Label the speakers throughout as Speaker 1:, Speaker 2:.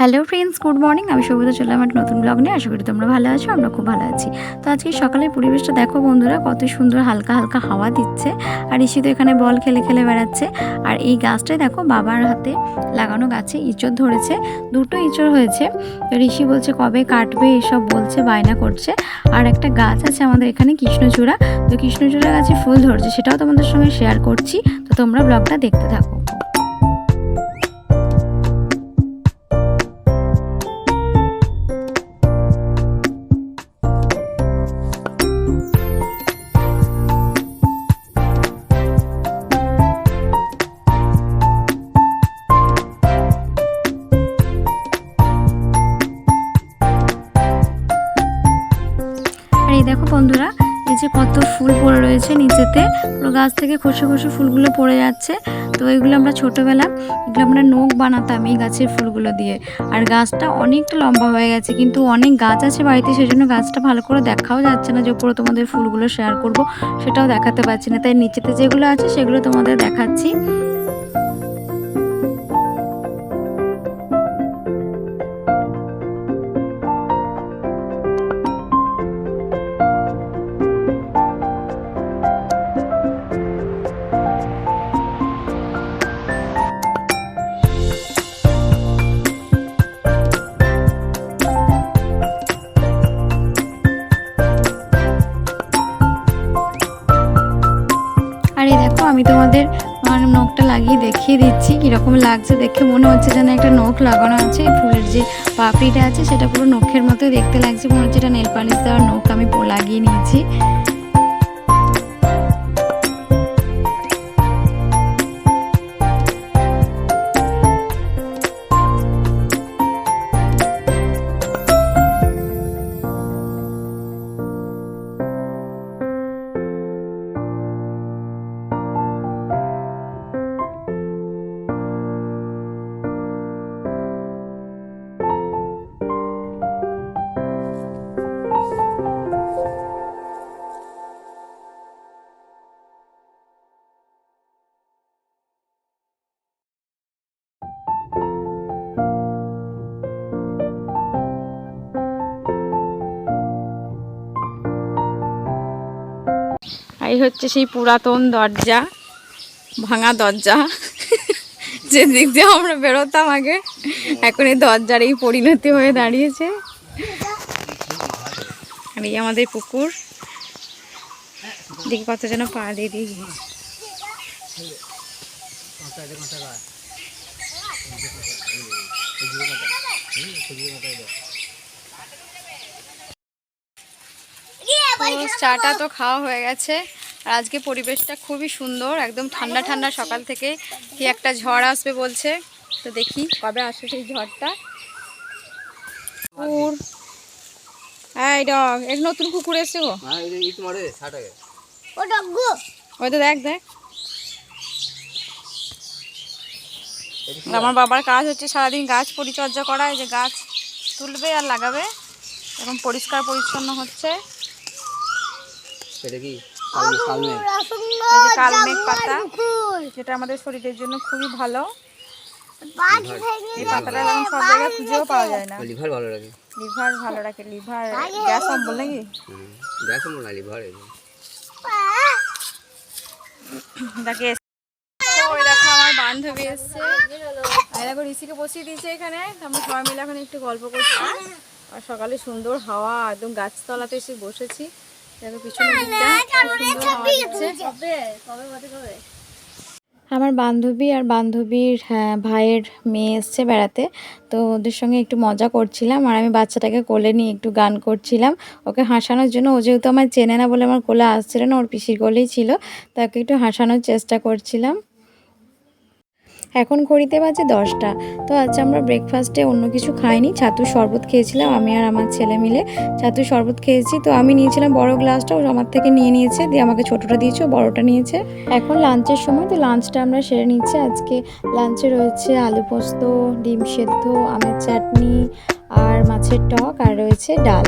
Speaker 1: Hello friends good morning আমি সবিতা চললাম একটা নতুন ব্লগ নিয়ে। আশা করি তোমরা ভালো আছো, আমরা খুব ভালো আছি। তো আজকে সকালের পরিবেশটা দেখো বন্ধুরা, কত সুন্দর হালকা হালকা হাওয়া দিচ্ছে। আর ঋষি তো এখানে বল খেলে খেলে বেড়াচ্ছে। আর এই গাছটাই দেখো বাবার হাতে লাগানো গাছে ইঁচড় ধরেছে। দুটো ইঁচড় হয়েছে। ঋষি বলছে, কবে কাটবে? এসব বলছে, বায়না করছে। আর একটা গাছ আছে আমাদের এখানে, কৃষ্ণচূড়া। তো কৃষ্ণচূড়া গাছে ফুল ধরছে, সেটাও তোমাদের সঙ্গে শেয়ার করছি। তো তোমরা ব্লগটা দেখতে থাকো। বন্ধুরা, এই যে কত ফুল পড়ে রয়েছে নিচেতে। পুরো গাছ থেকে খসে খসে ফুলগুলো পড়ে যাচ্ছে। তো এগুলো আমরা ছোটোবেলা, এগুলো আমরা নোখ বানাতাম এই গাছের ফুলগুলো দিয়ে। আর গাছটা অনেকটা লম্বা হয়ে গেছে, কিন্তু অনেক গাছ আছে বাড়িতে, সেজন্য গাছটা ভালো করে দেখাও যাচ্ছে না যে উপরে তোমাদের ফুলগুলো শেয়ার করব, সেটাও দেখাতে পারছি না। তাই নিচেতে যেগুলো আছে সেগুলো তোমাদের দেখাচ্ছি। লাগিয়ে দেখিয়ে দিচ্ছি, কীরকম লাগছে দেখে মনে হচ্ছে যেন একটা নখ লাগানো আছে ফুলের যে পাপড়িটা আছে, সেটা পুরো নখের মতোই দেখতে লাগছে, মনে হচ্ছে এটা নেল পালিশ দেওয়ার নখ আমি লাগিয়ে নিয়েছি। এই হচ্ছে সেই পুরাতন দরজা ভাঙা দরজা। যে দিক দিয়ে আমরা বেরোতাম আগে এখন এই দরজার এই পরিণতি হয়ে দাঁড়িয়েছে। আর এই আমাদের পুকুর। দেখি কত যেন পা দিয়ে দিই তো চাটা তো খাওয়া হয়ে গেছে। আর আজকে পরিবেশটা খুবই সুন্দর একদম ঠান্ডা ঠান্ডা সকাল থেকে। কি একটা ঝড় আসবে বলছে তো দেখি কবে আসবে সেই ঝড়টা। কুকুর। এই ডগ এক নতুন কুকুর এসছে গো।
Speaker 2: হ্যাঁ আগে।
Speaker 1: ওই তো দেখ দেখ। আমার বাবার কাজ হচ্ছে সারাদিন গাছ পরিচর্যা করা এই যে গাছ তুলবে আর লাগাবে। এখন পরিষ্কার পরিচ্ছন্ন হচ্ছে।
Speaker 2: সেটা কি? কালমেঘ
Speaker 1: কালমেঘ পাতা যেটা আমাদের শরীরের জন্য খুবই ভালো। এই পাতাটা এখন সব জায়গায় খুঁজেও পাওয়া যায় না।
Speaker 2: লিভার ভালো লাগে।
Speaker 1: লিভার ভালো রাখে লিভার। গ্যাস অম্বল নাকি?
Speaker 2: হুম দেখো লিভার
Speaker 1: তাকে দেখো আমার বান্ধবী এসছে। আর দেখো ঋষিকে বসিয়ে দিয়েছে এখানে। আমরা সবাই মিলে এখন একটু গল্প করছি। আর সকালে সুন্দর হাওয়া একদম গাছতলাতে এসে বসেছি। দেখো পিছনে আমার বান্ধবী আর বান্ধবীর হ্যাঁ, ভাইয়ের মেয়ে এসছে বেড়াতে তো ওদের সঙ্গে একটু মজা করছিলাম আর আমি বাচ্চাটাকে কোলে নিয়ে একটু গান করছিলাম। ওকে হাসানোর জন্য ও যেহেতু আমার চেনে না বলে আমার কোলে আসছিল না ওর পিসির কোলেই ছিল তাকে একটু হাসানোর চেষ্টা করছিলাম। এখন ঘড়িতে বাজে দশটা। তো আজ আমরা ব্রেকফাস্টে অন্য কিছু খাইনি। ছাতুর শরবত খেয়েছিলাম, আমি আর আমার ছেলে মিলে ছাতুর শরবত খেয়েছি। তো আমি নিয়েছিলাম বড় গ্লাসটা ও আমার থেকে নিয়ে নিয়েছে। দিয়ে আমাকে ছোটোটা দিয়েছে, ও বড়টা নিয়েছে। এখন লাঞ্চের সময়, তো লাঞ্চটা আমরা সেরে নিচ্ছি। আজকে লাঞ্চে রয়েছে আলু পোস্ত, ডিম সেদ্ধ, আমের চাটনি আর মাছের টক, আর রয়েছে ডাল।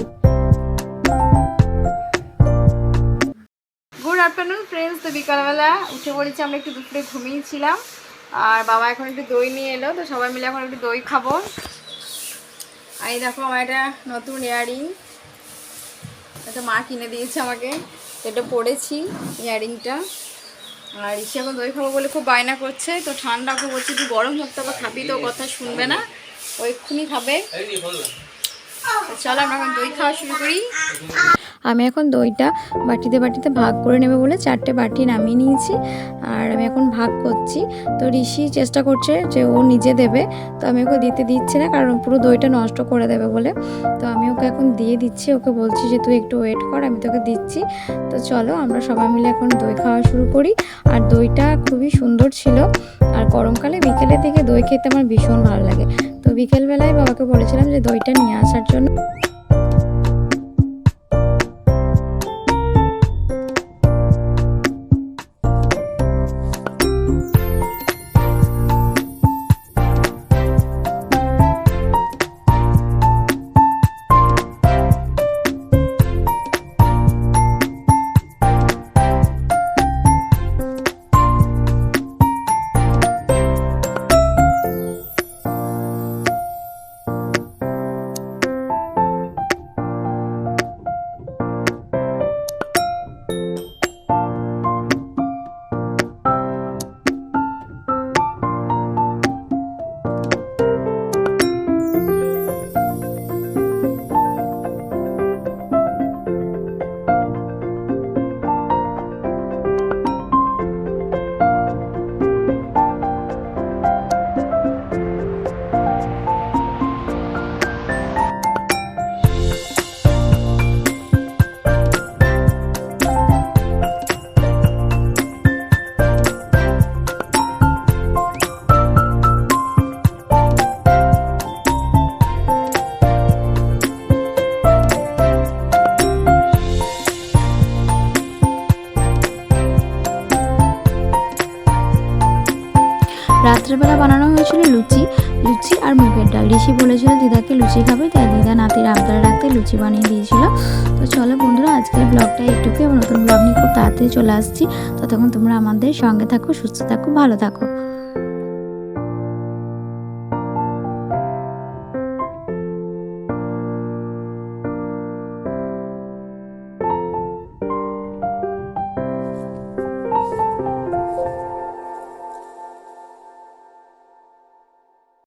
Speaker 1: গুড আফটারনুন ফ্রেন্ডস তো বিকালবেলা উঠে পড়েছি, আমরা একটু দুপুরে ঘুমিয়েছিলাম। আর বাবা এখন একটু দই নিয়ে এলো তো সবাই মিলে এখন একটু দই খাব। আর এই দেখো আমার একটা নতুন ইয়ারিং। এটা মা কিনে দিয়েছে আমাকে তো এটা পরেছি ইয়ারিংটা। আর ইসে এখন দই খাব বলে খুব বায়না করছে তো ঠান্ডা খুব হচ্ছে তুই গরম হোক তবে খাবি তো কথা শুনবে না। ও এক্ষুনি খাবে। তো চলো আমরা এখন দই খাওয়া শুরু করি। আমি এখন দইটা বাটিতে বাটিতে ভাগ করে নেবে বলে চারটে বাটি নামিয়ে নিয়েছি। আর আমি এখন ভাগ করছি। তো ঋষি চেষ্টা করছে যে ও নিজে দেবে। তো আমি ওকে দিতে দিচ্ছি না, কারণ পুরো দইটা নষ্ট করে দেবে বলে। তো আমি ওকে এখন দিয়ে দিচ্ছি। ওকে বলছি যে, তুই একটু ওয়েট কর, আমি তোকে দিচ্ছি। তো চলো, আমরা সবাই মিলে এখন দই খাওয়া শুরু করি। আর দইটা খুবই সুন্দর ছিল। আর গরমকালে বিকেলের দিকে দই খেতে আমার ভীষণ ভালো লাগে। তো বিকেলবেলায় বাবাকে বলেছিলাম যে, দইটা নিয়ে আসার জন্য রাত্রেবেলা বানানো হয়েছিল লুচি লুচি আর মুগের ডাল। ঋষি বলেছিল, দিদাকে লুচি খাবে, তাই দিদা নাতির আবদার রাখতে লুচি বানিয়ে দিয়েছিল। তো চলো বন্ধুরা, আজকের ব্লগটা একটুকু নতুন ব্লগ নিয়ে খুব তাড়াতাড়ি চলে আসছি। ততক্ষণ তোমরা আমাদের সঙ্গে থাকো, সুস্থ থাকো, ভালো থাকো।